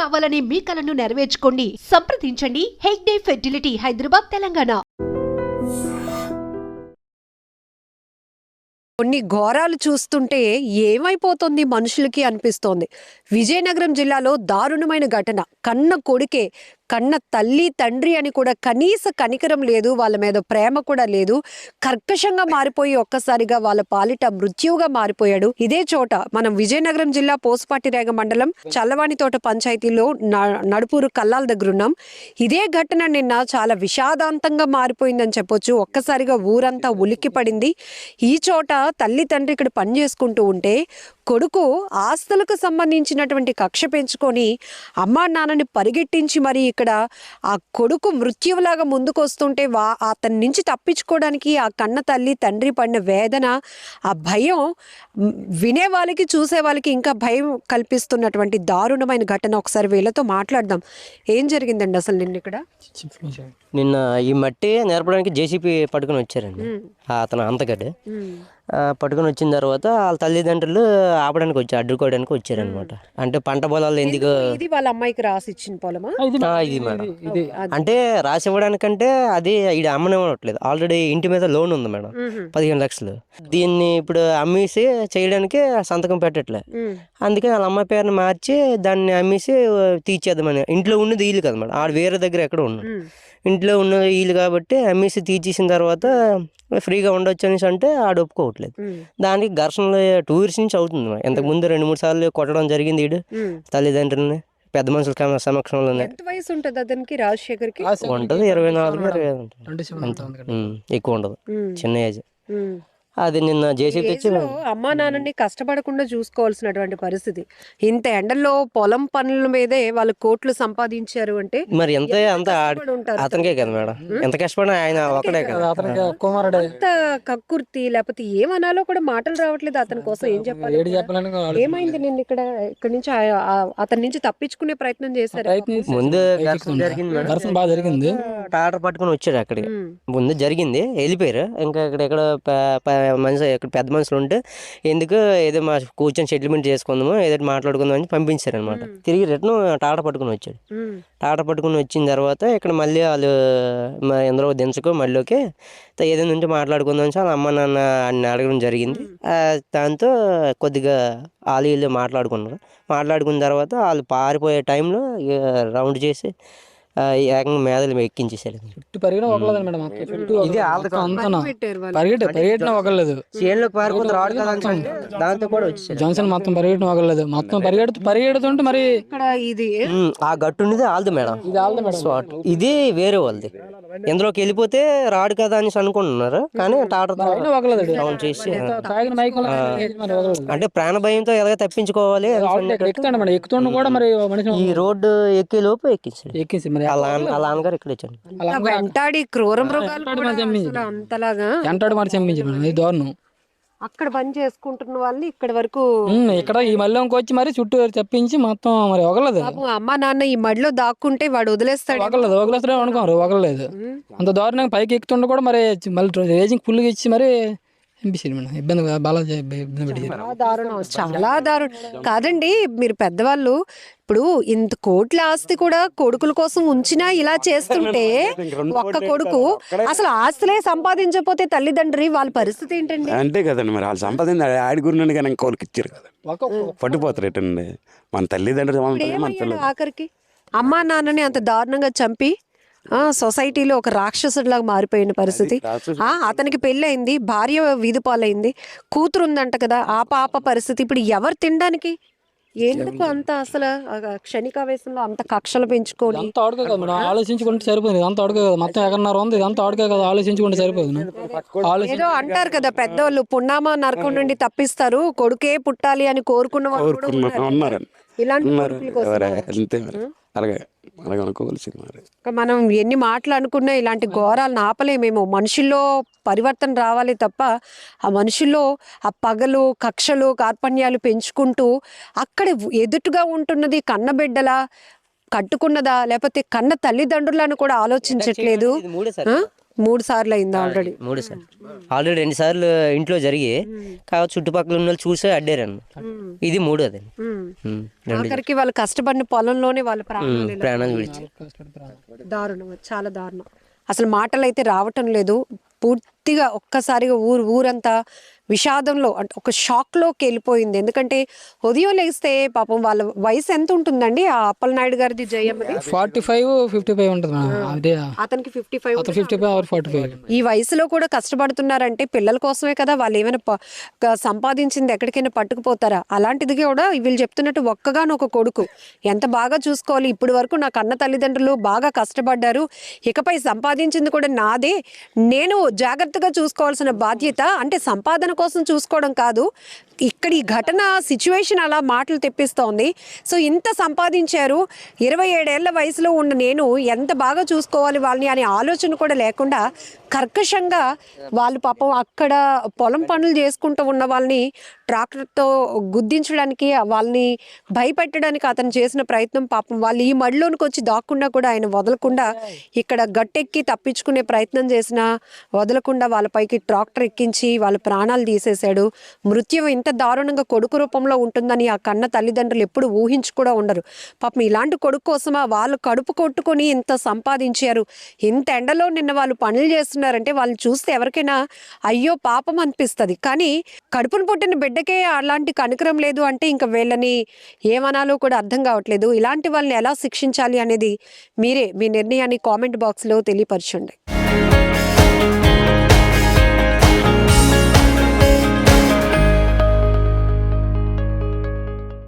కావాలనే మీ కలను నెరవేర్చుకోండి. సంప్రదించండి. హెగ్డే ఫెర్టిలిటీ హైదరాబాద్ తెలంగాణ. కొన్ని ఘోరాలు చూస్తుంటే ఏమైపోతుంది మనుషులకి అనిపిస్తోంది. విజయనగరం జిల్లాలో దారుణమైన ఘటన. కన్న కొడుకే కన్న తల్లి తండ్రి అని కూడా కనీస కనికరం లేదు వాళ్ళ మీద ప్రేమ కూడా లేదు. కర్కశంగా మారిపోయి ఒక్కసారిగా వాళ్ళ పాలిట మృత్యువుగా మారిపోయాడు. ఇదే చోట మనం విజయనగరం జిల్లా పోసుపాటిరేగ మండలం చల్లవాణితోట పంచాయతీలో న- నడుపూరు కల్లాల దగ్గర ఉన్నాం. ఇదే ఘటన నిన్న చాలా విషాదాంతంగా మారిపోయిందని చెప్పొచ్చు. ఒక్కసారిగా ఊరంతా ఉలిక్కి పడింది. ఈ చోట తల్లి తండ్రి ఇక్కడ పని చేసుకుంటూ ఉంటే కొడుకు ఆస్తులకు సంబంధించినటువంటి కక్ష పెంచుకొని అమ్మా నాన్నని పరిగెట్టించి మరి ఇక్కడ ఆ కొడుకు మృత్యువులాగా ముందుకు వస్తుంటే వా అతని నుంచి తప్పించుకోవడానికి ఆ కన్న తల్లి తండ్రి పడిన వేదన ఆ భయం వినే వాళ్ళకి చూసే వాళ్ళకి ఇంకా భయం కల్పిస్తున్నటువంటి దారుణమైన ఘటన ఒకసారి వీళ్ళతో మాట్లాడదాం. ఏం జరిగిందండి అసలు నిన్న ఇక్కడ? నిన్న ఈ మట్టి నేర్పడానికి జేసీపీ పట్టుకొని వచ్చారండి. అతను అంతగడ్డ. పట్టుకొని వచ్చిన తర్వాత వాళ్ళ తల్లిదండ్రులు ఆపడానికి వచ్చారు అడ్డుకోవడానికి వచ్చారనమాట. అంటే పంట పొలాలు ఎందుకు ఇది వాళ్ళ అమ్మాయికి రాసి ఇచ్చిన పొలమా? ఇది మేడం అంటే రాసి ఇవ్వడానికంటే అది ఇది అమ్మనివ్వట్లేదు ఆల్రెడీ ఇంటి మీద లోన్ ఉంది మేడం. పదిహేను లక్షలు. దీన్ని ఇప్పుడు అమ్మేసి చేయడానికి సంతకం పెట్టట్లే. అందుకే వాళ్ళ అమ్మాయి పేరుని మార్చి దాన్ని అమ్మేసి తీర్చేద్దామని. ఇంట్లో ఉన్నది వీలు కదా మేడం. ఆడ వేరే దగ్గర ఎక్కడ ఉన్నాడు ఇంట్లో ఉన్న వీలు కాబట్టి అమ్మేసి తీర్చేసిన తర్వాత ఫ్రీగా ఉండొచ్చు అనేసి అంటే ఆడు ఒప్పుకోవట్లేదు. దానికి ఘర్షణలు టూ ఇయర్స్ నుంచి అవుతుంది. ఇంతకు ముందు రెండు మూడు సార్లు కొట్టడం జరిగింది ఈడు. తల్లిదండ్రులని పెద్ద మనుషుల కమ- సమక్షంలోనే. ఎంత వయసు ఉంటుంది అతనికి రాజశేఖర్కి? ఉంటుంది ఇరవై నాలుగు ఇరవై ఐదు ఉంటుంది. ఎక్కువ ఉండదు. చిన్న ఏజ్. అది నిన్న జేసీ తెచ్చి అమ్మా నాన్నని కష్టపడకుండా చూసుకోవాల్సినటువంటి పరిస్థితి. ఇంత ఎండల్లో పొలం పనుల మీదే వాళ్ళు కోట్లు సంపాదించారు అంటే మరి ఎంత అంత అతనికే కదా మేడం. ఎంత కష్టపడినా ఆయన ఒకడే కదా. అతనికి కుమారుడే. అంత కక్కుర్తి లేకపోతే ఏమనాలో కూడా మాటలు రావట్లేదు అతని కోసం. ఏం చెప్పాలి. ఏమైంది నేను ఇక్కడ? ఇక్కడ నుంచి అతని నుంచి తప్పించుకునే ప్రయత్నం చేశారు ముందు బాగా జరిగింది. టాటర్ పట్టుకొని వచ్చాడు అక్కడికి. ముందు జరిగింది వెళ్ళిపోయారు. ఇంకా ఇక్కడ ప- మనిషి ఇక్కడ పెద్ద మనుషులు ఉంటే ఎందుకు ఏదో మా కూర్చొని సెటిల్మెంట్ చేసుకుందాము ఏదో పంపించారు అని పంపించారు అనమాట తిరిగి రిటర్న్ టాటా పట్టుకొని వచ్చాడు. టాటా పట్టుకొని వచ్చిన తర్వాత ఇక్కడ మళ్ళీ వాళ్ళు మా ఎందరో దించుకో మళ్ళీకి ఏదైనా ఉంటే మాట్లాడుకుందాం అని వాళ్ళ అమ్మ నాన్న అన్ని అడగడం జరిగింది. దాంతో కొద్దిగా వాళ్ళు వీళ్ళు మాట్లాడుకున్నారు. మాట్లాడుకున్న తర్వాత వాళ్ళు పారిపోయే టైంలో రౌండ్ చేసి ఏకంగా మేదలు ఎక్కించేసాడు చుట్టూ పరిగిన మేడం? చుట్టూ ఇది ఆల్ది కాదు. అంతనా పెట్టారు వాళ్ళు పరిగెట్ట పరిగెట్టిన ఒకలేదు చేనులోకి రాడు కదా దాంతో కూడా వచ్చేసాడు జాన్సన్ మొత్తం పరిగెట్టిన ఒకలేదు మొత్తం పరిగెడుతూ పరిగెడుతుంటే మరి ఇక్కడ ఇది ఉమ్, ఆ గట్టు ఉన్నది ఆల్ది మేడం. ఇది ఆల్దే మేడం. స్పాట్ ఇది వేరే వాళ్ళది. ఇందులోకి వెళ్ళిపోతే రాడు కదా అని అనుకుంటున్నారు. కానీ టాటర్ అయినా ఒకలేదు రౌండ్ చేసి తాగిన మైక్ మరి ఒకలేదు అంటే ప్రాణ భయంతో ఎలాగ తప్పించుకోవాలి? అని ఎక్కుతాడు మేడం ఎక్కుతుండ కూడా మరి మనిషి ఈ రోడ్డు ఎక్కే లోపు ఎక్కించాడు. ఎక్కించి మరి అలా నాన్నగారు ఇక్కడ అంత వెంటాడి క్రూర మృగాలు కూడా. అసలు అంతలాగా ఎంటాడు మరి చంపించి మేడం ఇది దారుణం. అక్కడ పని చేసుకుంటున్న వాళ్ళని ఇక్కడ వరకు ఉమ్, ఇక్కడ ఈ మల్లెంకి వచ్చి మరి చుట్టూ తెప్పించి మొత్తం మరి ఒకలేదు పాపం అమ్మ నాన్న ఈ మడిలో దాక్కుంటే వాడు వదిలేస్తాడు. ఒకలేదు ఒకలేస్తాడే అనుకోరు ఒకలేదు అంత దారుణంగా పైకి ఎక్కుతుండే కూడా మరి మళ్ళీ రేజింగ్ ఫుల్గా ఇచ్చి మరి మేడం? ఇబ్బంది బాగా ఇబ్బంది పెట్టారు చాలా దారుణం చాలా దారుణం. కాదండి మీరు పెద్దవాళ్ళు ఇప్పుడు ఇంత కోట్ల ఆస్తి కూడా కొడుకుల కోసం ఉంచినా ఇలా చేస్తుంటే ఒక్క కొడుకు అసలు ఆస్తులే సంపాదించకపోతే తల్లిదండ్రి వాళ్ళ పరిస్థితి ఏంటండి? అంతే కదండి మరి వాళ్ళు సంపాదించి ఆడి గురినండి కానీ ఇంకోళ్ళకి ఇచ్చారు కదా. పట్టుపోతారు ఎటండి మన తల్లిదండ్రులు మన పిల్లలు. ఆఖరికి? అమ్మా నాన్నని అంత దారుణంగా చంపి సొసైటీలో ఒక రాక్షసుడిలాగా మారిపోయిన పరిస్థితి. అతనికి పెళ్ళయింది భార్య వీధి పాలైంది. కూతురు ఉందంట కదా ఆ పాప పరిస్థితి ఇప్పుడు ఎవరు తినడానికి? ఎందుకు అంత అసలు క్షణికావేశంలో అంత కక్షలు పెంచుకొని? అంత ఆడుకో కదా మేడం ఆలోచించుకుంటే సరిపోయింది అంత ఆడుకో కదా. మొత్తం ఉంది ఇదంతా ఆడుకో కదా ఆలోచించుకుంటే సరిపోయింది. ఆలోచించి ఏదో అంటారు కదా పెద్దవాళ్ళు పున్నామా నరకం నుండి తప్పిస్తారు కొడుకే పుట్టాలి అని కోరుకున్న వాళ్ళు ఇలాంటి అలాగే అలాగే అనుకోవాల్సింది మరి. ఇంకా మనం ఎన్ని మాటలు అనుకున్నా ఇలాంటి ఘోరాలను ఆపలేమేమో. మనుషుల్లో పరివర్తన రావాలి తప్ప ఆ మనుషుల్లో ఆ పగలు కక్షలు కార్పణ్యాలు పెంచుకుంటూ అక్కడ ఎదుటుగా ఉంటున్నది కన్నబిడ్డలా కట్టుకున్నదా లేకపోతే కన్న తల్లిదండ్రులను కూడా ఆలోచించట్లేదు? మూడు సార్లు అయిందా ఆల్రెడీ మూడు సార్లు. ఆల్రెడీ రెండు సార్లు ఇంట్లో జరిగి కాకపోతే చుట్టుపక్కల ఉన్న వాళ్ళు చూసి అడ్డారన్న ఇది మూడు అదే. ఉమ్, రెండు ఆఖరికి వాళ్ళు కష్టపడిన పొలంలోనే వాళ్ళ ప్రాణాలు దారుణం చాలా దారుణం. అసలు మాటలు అయితే రావటం లేదు. పూర్తిగా ఒక్కసారిగా ఊరు ఊరంతా విషాదంలో అంటే ఒక షాక్లోకి వెళ్ళిపోయింది. ఎందుకంటే ఉదయం లేస్తే పాపం వాళ్ళ వయసు ఎంత ఉంటుందండి? ఆ అప్పలనాయుడు గారిది జయమ్మది ఫార్టీ ఫైవ్ ఫిఫ్టీ ఫైవ్ ఉంటుంది అదే. అతనికి fifty five fifty five forty five. ఈ వయసులో కూడా కష్టపడుతున్నారంటే పిల్లల కోసమే కదా వాళ్ళు ఏమైనా సంపాదించింది ఎక్కడికైనా పట్టుకుపోతారా? అలాంటిది కూడా వీళ్ళు చెప్తున్నట్టు ఒక్కగాను ఒక కొడుకు. ఎంత బాగా చూసుకోవాలి? ఇప్పటి వరకు నా కన్న తల్లిదండ్రులు బాగా కష్టపడ్డారు. ఇకపై సంపాదించింది కూడా నాదే. నేను జాగ్రత్తగా చూసుకోవాల్సిన బాధ్యత అంటే సంపాదన కోసం చూసుకోవడం కాదు. ఇక్కడ ఈ ఘటన సిచ్యువేషన్ అలా మాటలు తెప్పిస్తోంది. సో ఇంత సంపాదించారు. ఇరవై ఏడేళ్ళ వయసులో ఉన్న నేను ఎంత బాగా చూసుకోవాలి వాళ్ళని అనే ఆలోచన కూడా లేకుండా కర్కశంగా వాళ్ళు పాపం అక్కడ పొలం పనులు చేసుకుంటూ ఉన్న వాళ్ళని ట్రాక్టర్తో గుద్దించడానికి వాళ్ళని భయపెట్టడానికి అతను చేసిన ప్రయత్నం పాపం వాళ్ళు ఈ మడిలోనికి వచ్చి దాక్కుండా కూడా ఆయన వదలకుండా ఇక్కడ గట్టెక్కి తప్పించుకునే ప్రయత్నం చేసినా వదలకుండా వాళ్ళపైకి ట్రాక్టర్ ఎక్కించి వాళ్ళ ప్రాణాలు తీసేశాడు. మృత్యు ఇంత దారుణంగా కొడుకు రూపంలో ఉంటుందని ఆ కన్న తల్లిదండ్రులు ఎప్పుడు ఊహించి కూడా ఉండరు. పాపం ఇలాంటి కొడుకు కోసమా వాళ్ళు కడుపు కొట్టుకొని ఇంత సంపాదించారు? ఇంత ఎండలో నిన్న వాళ్ళు పనులు చేస్తున్నారంటే వాళ్ళు చూస్తే ఎవరికైనా అయ్యో పాపం అనిపిస్తుంది. కానీ కడుపును పుట్టిన బిడ్డకే అలాంటి కనుకరం లేదు అంటే ఇంకా వీళ్ళని ఏమనాలో కూడా అర్థం కావట్లేదు. ఇలాంటి వాళ్ళని ఎలా శిక్షించాలి అనేది మీరే మీ నిర్ణయాన్ని కామెంట్ బాక్స్లో తెలియపరచండి.